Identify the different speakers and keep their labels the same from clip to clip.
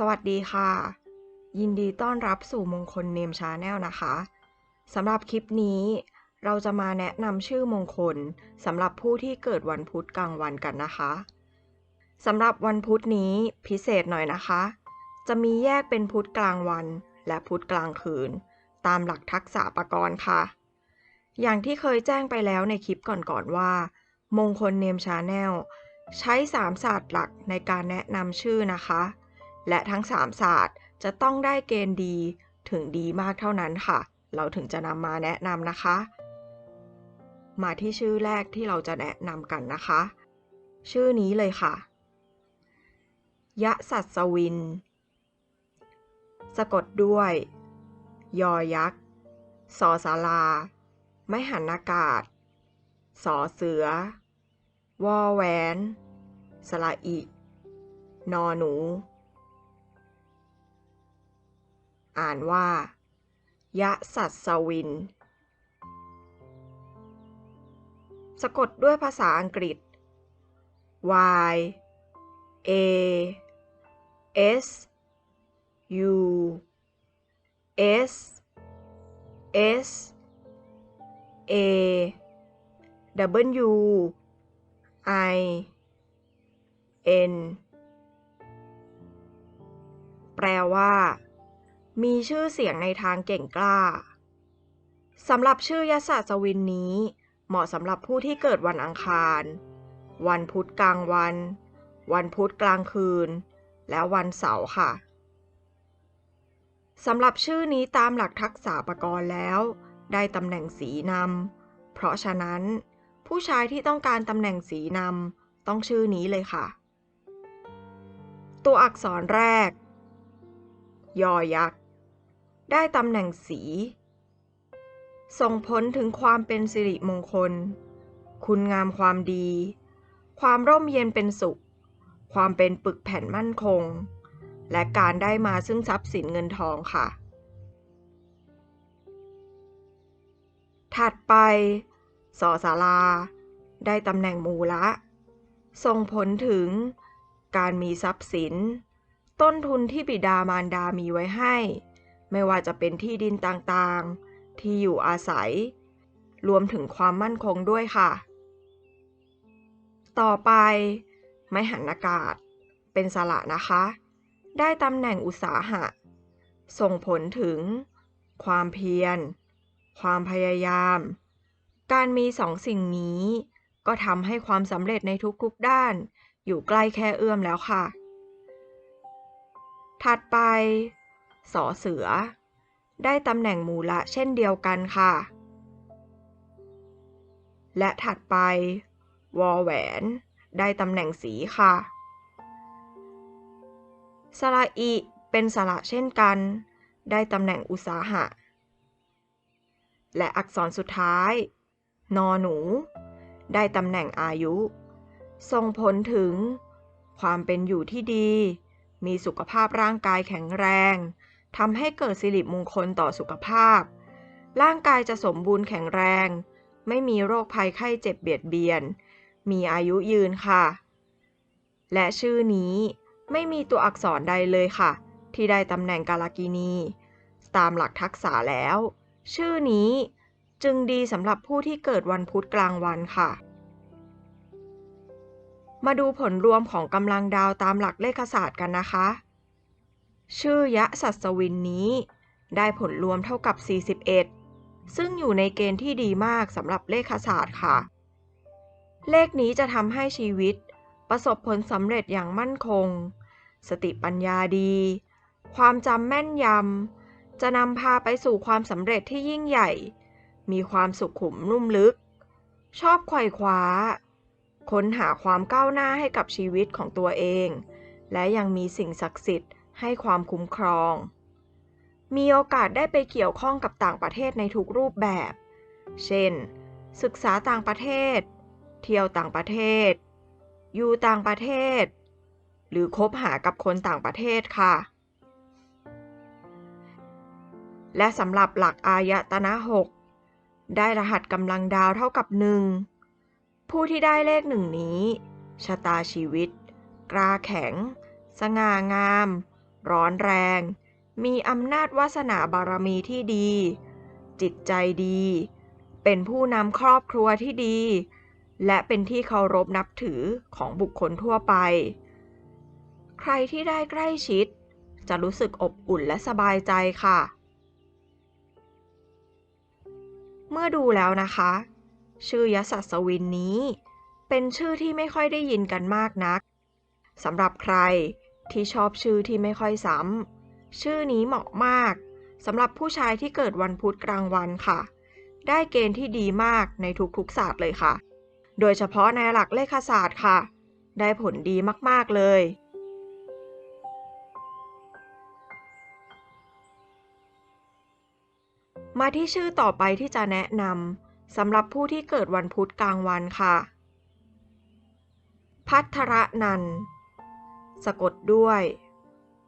Speaker 1: สวัสดีค่ะ ยินดีต้อนรับสู่มงคลเนมชาแนลนะคะสำหรับคลิปนี้ เราจะมาแนะนำชื่อมงคลสำหรับผู้ที่เกิดวันพุธกลางวันกันนะคะสำหรับวันพุธนี้พิเศษหน่อยนะคะ จะมีแยกเป็นพุธกลางวันและพุธกลางคืน ตามหลักทักษะประกรณ์ค่ะ อย่างที่เคยแจ้งไปแล้วในคลิปก่อนๆว่า มงคลเนมชาแนลใช้สามศาสตร์หลักในการแนะนำชื่อนะคะ และทั้งสามศาสตร์จะต้องได้เกณฑ์ดีถึงดีมากเท่านั้นค่ะ เราถึงจะนำมาแนะนำนะคะ มาที่ชื่อแรกที่เราจะแนะนำกันนะคะ ชื่อนี้เลยค่ะ ยะสัสวิน สะกดด้วย ยอยักษ์สอสาราไม่หันอากาศ สอเสือ วอแหวนสระอิ นอหนู อ่านว่า ยะสัสวิน สะกดด้วยภาษาอังกฤษ y a s u s s a w i n แปลว่า มีชื่อเสียงในทางเก่งกล้าสำหรับชื่อยศาสวินนี้ เหมาะสำหรับผู้ที่เกิดวันอังคาร วันพุธกลางวัน วันพุธกลางคืน และวันเสาร์ค่ะสำหรับชื่อนี้ตามหลักทักษะประกรณ์แล้ว ได้ตำแหน่งสีนำเพราะฉะนั้น ผู้ชายที่ต้องการตำแหน่งสีนำต้องชื่อนี้เลยค่ะ ตัวอักษรแรก ยอยักษ์ ได้ตำแหน่งสี ส่งผลถึงความเป็นสิริมงคล คุณงามความดี ความร่มเย็นเป็นสุข ความเป็นปึกแผ่นมั่นคง และการได้มาซึ่งทรัพย์สินเงินทองค่ะ ถัดไปสอสาราได้ตำแหน่งมูละ ส่งผลถึง การมีทรัพย์สิน ต้นทุนที่บิดามารดามีไว้ให้ ไม่ว่าจะเป็นที่ดินต่างๆ ที่อยู่อาศัย รวมถึงความมั่นคงด้วยค่ะ ต่อไป ไม้หันอากาศ เป็นสระนะคะ ได้ตำแหน่งอุตสาหะ ส่งผลถึง ความเพียร ความพยายาม การมีสองสิ่งนี้ ก็ทำให้ความสำเร็จในทุกๆด้าน อยู่ใกล้แค่เอื้อมแล้วค่ะ ถัดไป สอเสือ ได้ตำแหน่งมูละเช่นเดียวกันค่ะ และถัดไป วอแหวน ได้ตำแหน่งสีค่ะ สระอิเป็นสระเช่นกัน ได้ตำแหน่งอุตสาหะ และอักษรสุดท้าย นอหนู ได้ตำแหน่งอายุ ส่งผลถึง ความเป็นอยู่ที่ดีมีสุขภาพร่างกายแข็งแรง ทำให้เกิดสิริมงคลต่อสุขภาพ ร่างกายจะสมบูรณ์แข็งแรง ไม่มีโรคภัยไข้เจ็บเบียดเบียน มีอายุยืนค่ะ และชื่อนี้ไม่มีตัวอักษรใดเลยค่ะ ที่ได้ตำแหน่งกาลากินี ตามหลักทักษะแล้ว ชื่อนี้จึงดีสำหรับผู้ที่เกิดวันพุธกลางวันค่ะ มาดูผลรวมของกำลังดาวตามหลักเลขศาสตร์กันนะคะ ชื่อยะสัสวินนี้ ได้ผลรวมเท่ากับ 41 ซึ่งอยู่ในเกณฑ์ที่ดีมากสำหรับเลขศาสตร์ค่ะ เลขนี้จะทำให้ชีวิต ประสบผลสำเร็จอย่างมั่นคง สติปัญญาดี ความจำแม่นยำ จะนำพาไปสู่ความสำเร็จที่ยิ่งใหญ่ มีความสุขขุมนุ่มลึก ชอบไขว่คว้า ค้นหาความก้าวหน้าให้กับชีวิตของตัวเอง และยังมีสิ่งศักดิ์สิทธิ์ ให้ความคุ้มครอง มีโอกาสได้ไปเกี่ยวข้องกับต่างประเทศในทุกรูปแบบ เช่น ศึกษาต่างประเทศ เที่ยวต่างประเทศ อยู่ต่างประเทศ หรือคบหากับคนต่างประเทศค่ะ และสำหรับหลักอายตนะหกได้รหัสกำลังดาวเท่ากับหนึ่งผู้ที่ได้เลขหนึ่งนี้ชะตาชีวิต กล้าแข็ง สง่างาม ร้อนแรง มีอำนาจวาสนาบารมีที่ดี จิตใจดี เป็นผู้นำครอบครัวที่ดี และเป็นที่เคารพนับถือของบุคคลทั่วไป ใครที่ได้ใกล้ชิด จะรู้สึกอบอุ่นและสบายใจค่ะ เมื่อดูแล้วนะคะ ชื่อยศสวินนี้ เป็นชื่อที่ไม่ค่อยได้ยินกันมากนักสำหรับใคร ที่ชอบชื่อที่ไม่ค่อยซ้ำ ชื่อนี้เหมาะมากสำหรับผู้ชายที่เกิดวันพุธกลางวันค่ะ ได้เกณฑ์ที่ดีมากในทุกๆศาสตร์เลยค่ะ โดยเฉพาะในหลักเลขศาสตร์ค่ะ ได้ผลดีมากๆเลย มาที่ชื่อต่อไปที่จะแนะนำสำหรับผู้ที่เกิดวันพุธกลางวันค่ะ พัทระนันท์ สะกดด้วย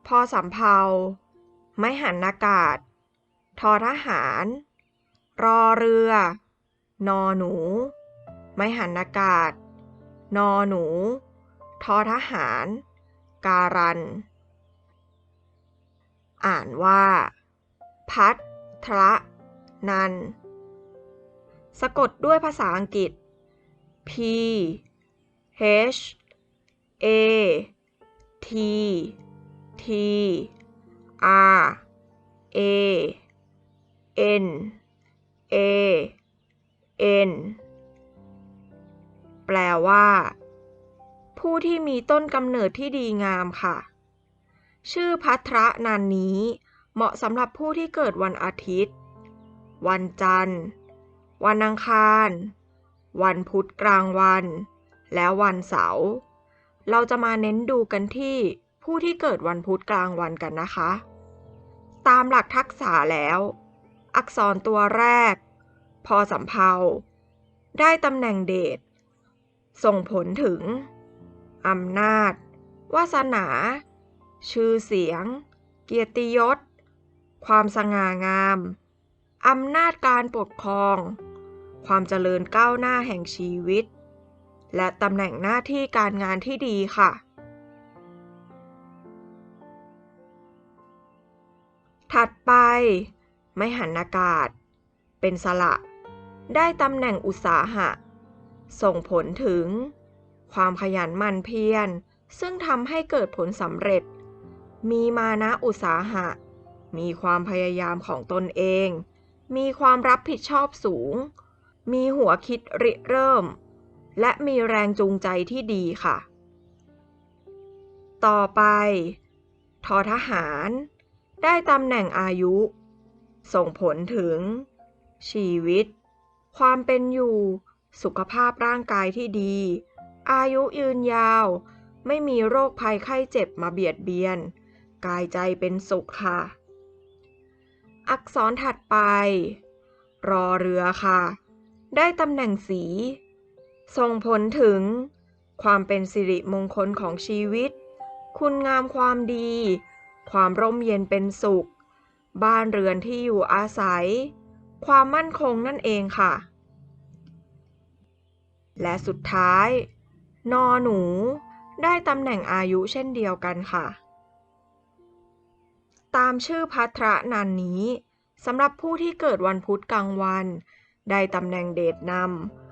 Speaker 1: พอสำเพาไม่หันอากาศ ทอทหาร รอเรือ นอหนู ไม่หันอากาศ นอหนู ทอทหาร การัน อ่านว่า พัทรนัน สะกดด้วยภาษาอังกฤษ P H A T T R A N A N แปลว่า ผู้ที่มีต้นกำเนิดที่ดีงามค่ะ ชื่อพัทรนันนี้ เหมาะสำหรับผู้ที่เกิดวันอาทิตย์ วันจันทร์ วันอังคาร วันพุธกลางวัน และวันเสาร์ เราจะมาเน้นดูกันที่ผู้ที่เกิดวันพุธกลางวันกันนะคะ ตามหลักทักษะแล้ว อักษรตัวแรก พอสำเพาได้ตำแหน่งเดชส่งผลถึงอำนาจ วาสนา ชื่อเสียง เกียรติยศ ความสง่างาม อำนาจการปกครอง ความเจริญก้าวหน้าแห่งชีวิต และตำแหน่งหน้าที่การงานที่ดีค่ะ ถัดไป ไม่หันอากาศ เป็นสละ ได้ตำแหน่งอุตสาหะ ส่งผลถึง ความขยันหมั่นเพียร ซึ่งทำให้เกิดผลสำเร็จ มีมานะอุตสาหะ มีความพยายามของตนเอง มีความรับผิดชอบสูง มีหัวคิดริเริ่ม และมีแรงจูงใจที่ดีค่ะ ต่อไป ทอทหาร ได้ตำแหน่งอายุ ส่งผลถึง ชีวิต ความเป็นอยู่ สุขภาพร่างกายที่ดี อายุยืนยาว ไม่มีโรคภัยไข้เจ็บมาเบียดเบียน กายใจเป็นสุขค่ะ อักษรถัดไป รอเรือค่ะ ได้ตำแหน่งสี ส่งผลถึง ความเป็นสิริมงคลของชีวิต คุณงามความดี ความร่มเย็นเป็นสุข บ้านเรือนที่อยู่อาศัย ความมั่นคงนั่นเองค่ะ และสุดท้าย นอหนู ได้ตำแหน่งอายุเช่นเดียวกันค่ะ ตามชื่อพัทรนันนี้สำหรับผู้ที่เกิดวันพุธกลางวัน ได้ตำแหน่งเดชนำ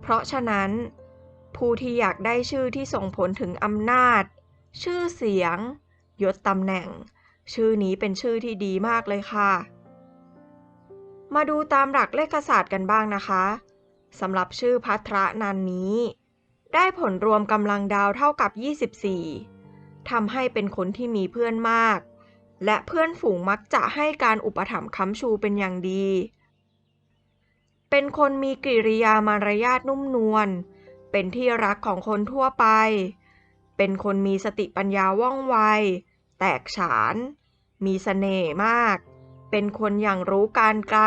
Speaker 1: เพราะฉะนั้น ผู้ที่อยากได้ชื่อที่ส่งผลถึงอำนาจ ชื่อเสียง ยศตำแหน่ง ชื่อนี้เป็นชื่อที่ดีมากเลยค่ะ มาดูตามหลักเลขศาสตร์กันบ้างนะคะสำหรับชื่อพัทรนันนี้ ได้ผลรวมกำลังดาวเท่ากับ 24ทำให้เป็นคนที่มีเพื่อนมาก และเพื่อนฝูงมักจะให้การอุปถัมภ์ค้ำชูเป็นอย่างดี เป็นคนมีกิริยามารยาทนุ่มนวล เป็นที่รักของคนทั่วไป เป็นคนมีสติปัญญาว่องไว แตกฉาน มีเสน่ห์มาก เป็นคนอย่างรู้การไกล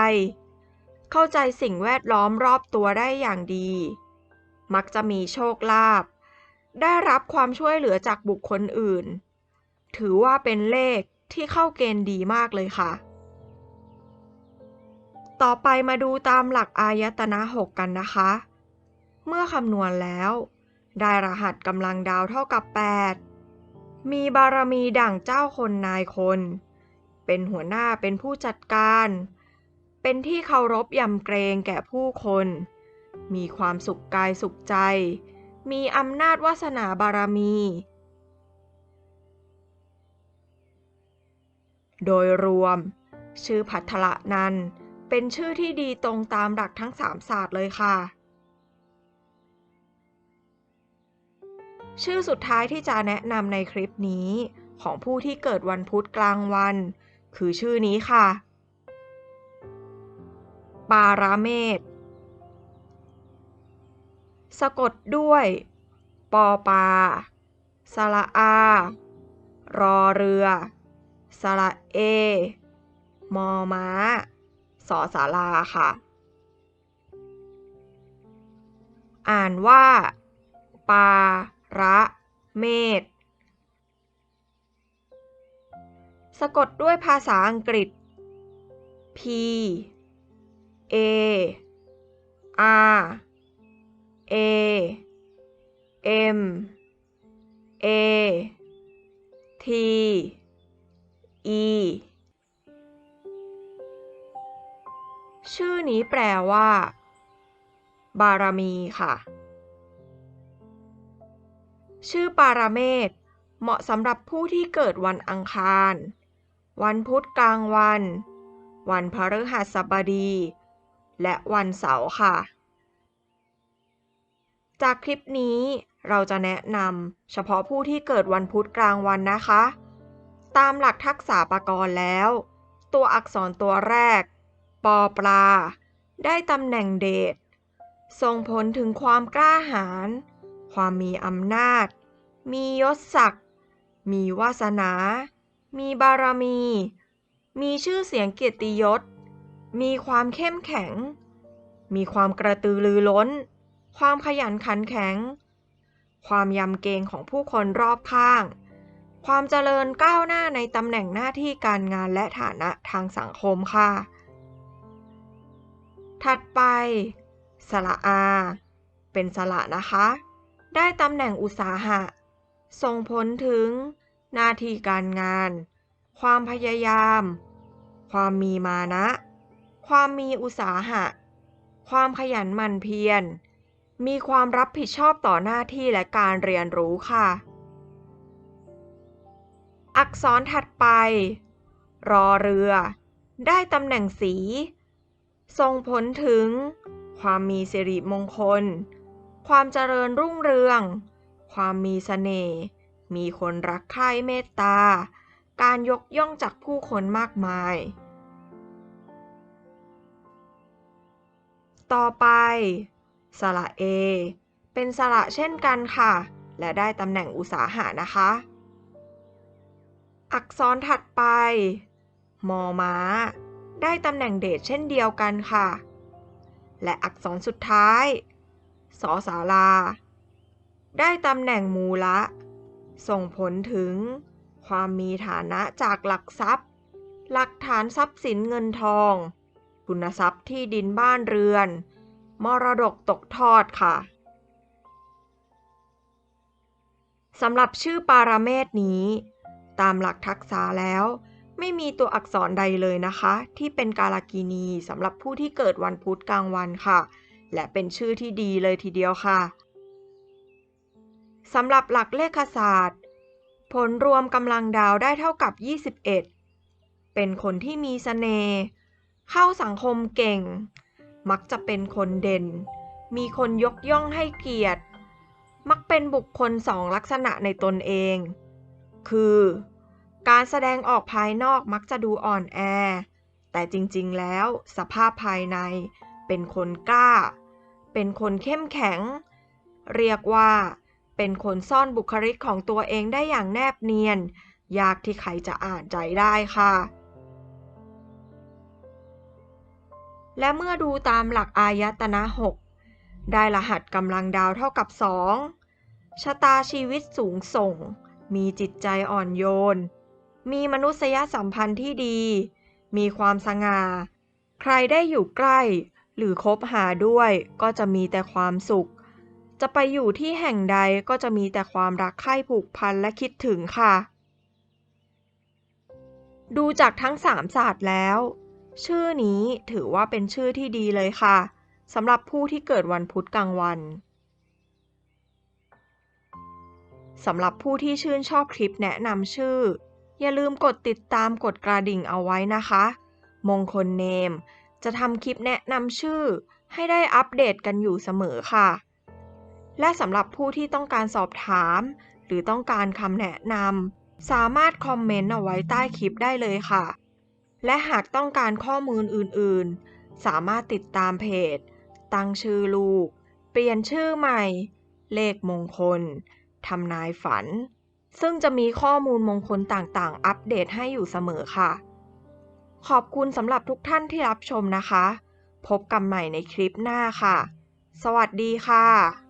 Speaker 1: เข้าใจสิ่งแวดล้อมรอบตัวได้อย่างดี มักจะมีโชคลาภ ได้รับความช่วยเหลือจากบุคคลอื่น ถือว่าเป็นเลขที่เข้าเกณฑ์ดีมากเลยค่ะ ต่อไปมาดูตามหลักอายตนะหกกันนะคะ เมื่อคำนวณแล้ว ได้รหัสกำลังดาวเท่ากับ 8 มีบารมีดั่งเจ้าคนนายคน เป็นหัวหน้าเป็นผู้จัดการ เป็นที่เคารพยำเกรงแก่ผู้คน มีความสุขกายสุขใจ มีอำนาจวาสนาบารมี โดยรวม ชื่อพัทละนันท์ เป็นชื่อที่ดีตรงตามหลักทั้งสามศาสตร์เลยค่ะ ชื่อสุดท้ายที่จะแนะนำในคลิปนี้ ของผู้ที่เกิดวันพุธกลางวัน คือชื่อนี้ค่ะ ปาราเมศสะกดด้วย ปอปา สระอา รอเรือ สระเอ มอม้า สอสาราค่ะ อ่านว่า ปาระเมศสะกดด้วยภาษาอังกฤษ P A R A M A T E ชื่อนี้แปลว่า บารมีค่ะ ชื่อปาราเมศเหมาะสำหรับผู้ที่เกิดวันอังคาร วันพุธกลางวัน วันพฤหัสบดี และวันเสาร์ค่ะ จากคลิปนี้เราจะแนะนำเฉพาะผู้ที่เกิดวันพุธกลางวันนะคะ ตามหลักทักษะปรกรณ์แล้ว ตัวอักษรตัวแรก ปอปลา ได้ตำแหน่งเดช ส่งผลถึงความกล้าหาญ ความมีอำนาจ มียศศักดิ์ มีวาสนา มีบารมี มีชื่อเสียงเกียรติยศ มีความเข้มแข็ง มีความกระตือรือร้น ความขยันขันแข็ง ความยำเกรงของผู้คนรอบข้างความเจริญก้าวหน้าในตำแหน่งหน้าที่การงานและฐานะทางสังคมค่ะ ถัดไป สระอา เป็นสระนะคะ ได้ตำแหน่งอุตสาหะ ส่งผลถึง หน้าที่การงาน ความพยายาม ความมีมานะ ความมีอุตสาหะ ความขยันหมั่นเพียร มีความรับผิดชอบต่อหน้าที่และการเรียนรู้ค่ะ อักษรถัดไป รอเรือ ได้ตำแหน่งสี ส่งผลถึง ความมีสิริมงคล ความเจริญรุ่งเรือง ความมีเสน่ห์ มีคนรักใคร่เมตตา การยกย่องจากผู้คนมากมาย ต่อไป สระเอ เป็นสระเช่นกันค่ะ และได้ตำแหน่งอุตสาหะนะคะ อักษรถัดไป มอม้า ได้ตำแหน่งเดชเช่นเดียวกันค่ะ และอักษรสุดท้าย สอสารา ได้ตำแหน่งมูละ ส่งผลถึง ความมีฐานะจากหลักทรัพย์ หลักฐานทรัพย์สินเงินทอง คุณทรัพย์ที่ดินบ้านเรือน มรดกตกทอดค่ะสำหรับชื่อปาราเมศนี้ ตามหลักทักษะแล้ว ไม่มีตัวอักษรใดเลยนะคะ ที่เป็นกาลากินีสำหรับผู้ที่เกิดวันพุธกลางวันค่ะ และเป็นชื่อที่ดีเลยทีเดียวค่ะสำหรับหลักเลขศาสตร์ ผลรวมกำลังดาวได้เท่ากับ 21 เป็นคนที่มีเสน่ห์เข้าสังคมเก่ง มักจะเป็นคนเด่น มีคนยกย่องให้เกียรติ มักเป็นบุคคลสองลักษณะในตนเอง คือ การแสดงออกภายนอกมักจะดูอ่อนแอ แต่จริงๆ แล้วสภาพภายในเป็นคนกล้า เป็นคนเข้มแข็ง เรียกว่า เป็นคนซ่อนบุคลิกของตัวเองได้อย่างแนบเนียน ยากที่ใครจะอ่านใจได้ค่ะ และเมื่อดูตามหลักอายตนะ 6 ได้รหัสกำลังดาวเท่ากับ 2 ชะตาชีวิตสูงส่ง มีจิตใจอ่อนโยน มีมนุษยสัมพันธ์ที่ดี มีความสง่า ใครได้อยู่ใกล้ หรือคบหาด้วยก็จะมีแต่ความสุข จะไปอยู่ที่แห่งใดก็จะมีแต่ความรักใคร่ผูกพันและคิดถึงค่ะ ดูจากทั้งสามศาสตร์แล้ว ชื่อนี้ถือว่าเป็นชื่อที่ดีเลยค่ะสำหรับผู้ที่เกิดวันพุธกลางวันสำหรับผู้ที่ชื่นชอบคลิปแนะนำชื่อ อย่าลืมกดติดตามกดกระดิ่งเอาไว้นะคะ มงคลเนม จะทำคลิปแนะนำชื่อ ให้ได้อัปเดตกันอยู่เสมอค่ะ และสำหรับผู้ที่ต้องการสอบถาม หรือต้องการคำแนะนำสามารถคอมเมนต์เอาไว้ใต้คลิปได้เลยค่ะ และหากต้องการข้อมูลอื่นๆ สามารถติดตามเพจ ตั้งชื่อลูก เปลี่ยนชื่อใหม่ เลขมงคลทำนายฝัน ซึ่งจะมีข้อมูลมงคลต่างๆ อัปเดตให้อยู่เสมอค่ะ ขอบคุณสำหรับทุกท่านที่รับชมนะคะ พบกันใหม่ในคลิปหน้าค่ะ สวัสดีค่ะ